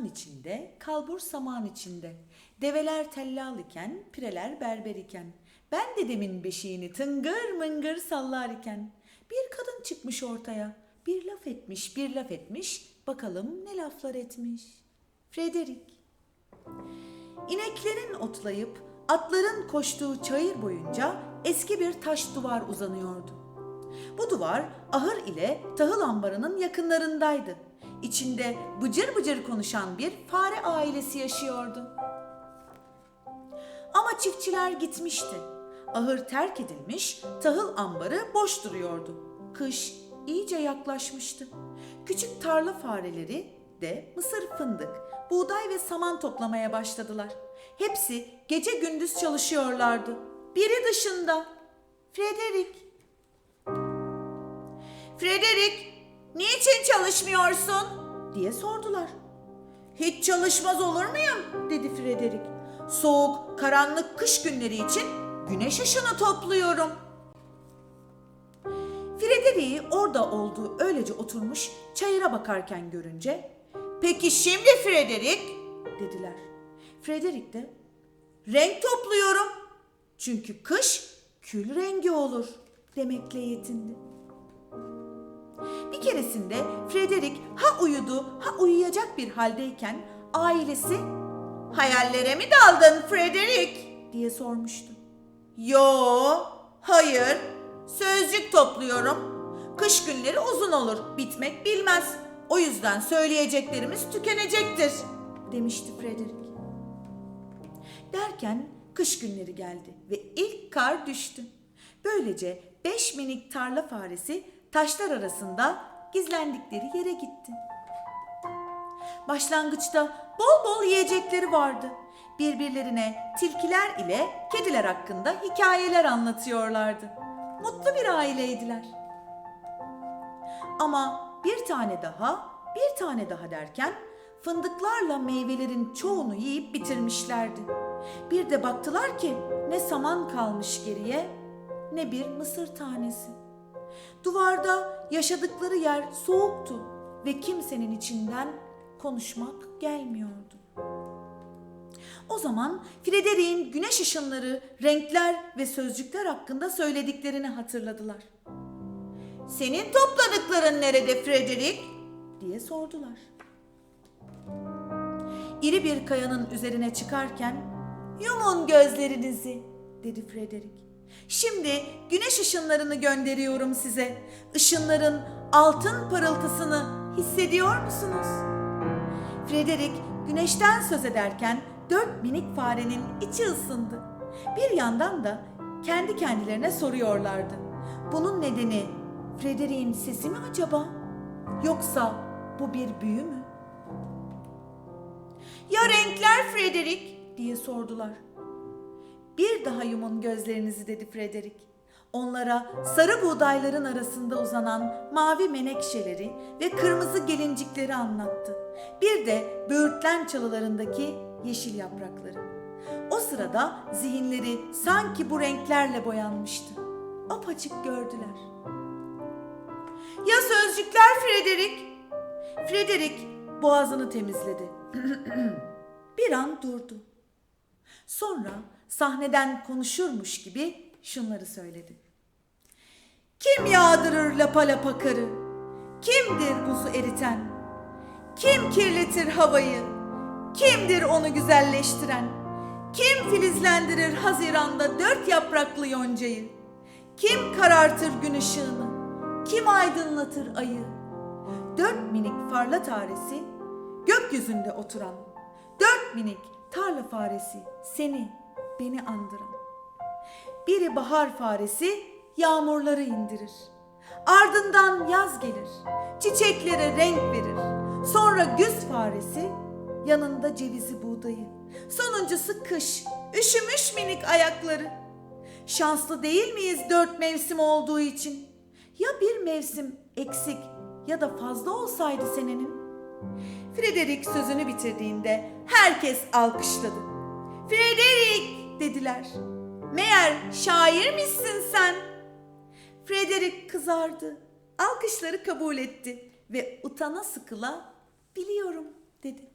içinde, kalbur saman içinde. Develer tellal iken, pireler berber iken. Ben dedemin beşiğini tıngır mıngır sallar iken. Bir kadın çıkmış ortaya. Bir laf etmiş, bir laf etmiş. Bakalım ne laflar etmiş. Frederick. İneklerin otlayıp atların koştuğu çayır boyunca eski bir taş duvar uzanıyordu. Bu duvar ahır ile tahıl ambarının yakınlarındaydı. İçinde bıcır bıcır konuşan bir fare ailesi yaşıyordu. Ama çiftçiler gitmişti. Ahır terk edilmiş, tahıl ambarı boş duruyordu. Kış iyice yaklaşmıştı. Küçük tarla fareleri de mısır fındık, buğday ve saman toplamaya başladılar. Hepsi gece gündüz çalışıyorlardı. Biri dışında. Frederick. Frederick, niçin çalışmıyorsun? diye sordular. Hiç çalışmaz olur muyum? dedi Frederick. Soğuk, karanlık kış günleri için güneş ışını topluyorum. Frederick'i orada olduğu öylece oturmuş çayıra bakarken görünce Peki şimdi Frederick dediler. Frederick de renk topluyorum. Çünkü kış kül rengi olur demekle yetindi. Bir keresinde Frederick ha uyudu ha uyuyacak bir haldeyken ailesi hayallere mi daldın Frederick diye sormuştu. Yo, hayır. Sözcük topluyorum. Kış günleri uzun olur, bitmek bilmez. O yüzden söyleyeceklerimiz tükenecektir, demişti Frederick. Derken kış günleri geldi ve ilk kar düştü. Böylece beş minik tarla faresi taşlar arasında gizlendikleri yere gitti. Başlangıçta bol bol yiyecekleri vardı. Birbirlerine tilkiler ile kediler hakkında hikayeler anlatıyorlardı. Mutlu bir aileydiler. Ama bir tane daha, bir tane daha derken fındıklarla meyvelerin çoğunu yiyip bitirmişlerdi. Bir de baktılar ki ne saman kalmış geriye ne bir mısır tanesi. Duvarda yaşadıkları yer soğuktu ve kimsenin içinden konuşmak gelmiyordu. O zaman Frederick'in güneş ışınları, renkler ve sözcükler hakkında söylediklerini hatırladılar. Senin topladıkların nerede Frederick? diye sordular. İri bir kayanın üzerine çıkarken yumun gözlerinizi dedi Frederick. Şimdi güneş ışınlarını gönderiyorum size. Işınların altın parıltısını hissediyor musunuz? Frederick güneşten söz ederken dört minik farenin içi ısındı. Bir yandan da kendi kendilerine soruyorlardı. Bunun nedeni Frederick'in sesi mi acaba? Yoksa bu bir büyü mü? Ya renkler Frederick diye sordular. Bir daha yumun gözlerinizi dedi Frederick. Onlara sarı buğdayların arasında uzanan mavi menekşeleri ve kırmızı gelincikleri anlattı. Bir de böğürtlen çalılarındaki yeşil yaprakları. O sırada zihinleri sanki bu renklerle boyanmıştı. Apaçık gördüler. Ya sözcükler Frederick? Frederick boğazını temizledi. bir an durdu. Sonra sahneden konuşurmuş gibi şunları söyledi. Kim yağdırır lapa lapa karı? Kimdir buzu eriten? Kim kirletir havayı? Kimdir onu güzelleştiren? Kim filizlendirir Haziran'da dört yapraklı yoncayı? Kim karartır gün ışığını? Kim aydınlatır ayı? Dört minik farla taresi gökyüzünde oturan. Dört minik tarla faresi seni, beni andıran. Biri bahar faresi yağmurları indirir. Ardından yaz gelir, çiçeklere renk verir. Sonra güz faresi yanında cevizi buğdayı. Sonuncusu kış, üşümüş minik ayakları. Şanslı değil miyiz dört mevsim olduğu için? Ya bir mevsim eksik ya da fazla olsaydı senenin? Frederick sözünü bitirdiğinde herkes alkışladı. Frederick dediler. Meğer şair misin sen? Frederick kızardı. Alkışları kabul etti ve utana sıkıla biliyorum dedi.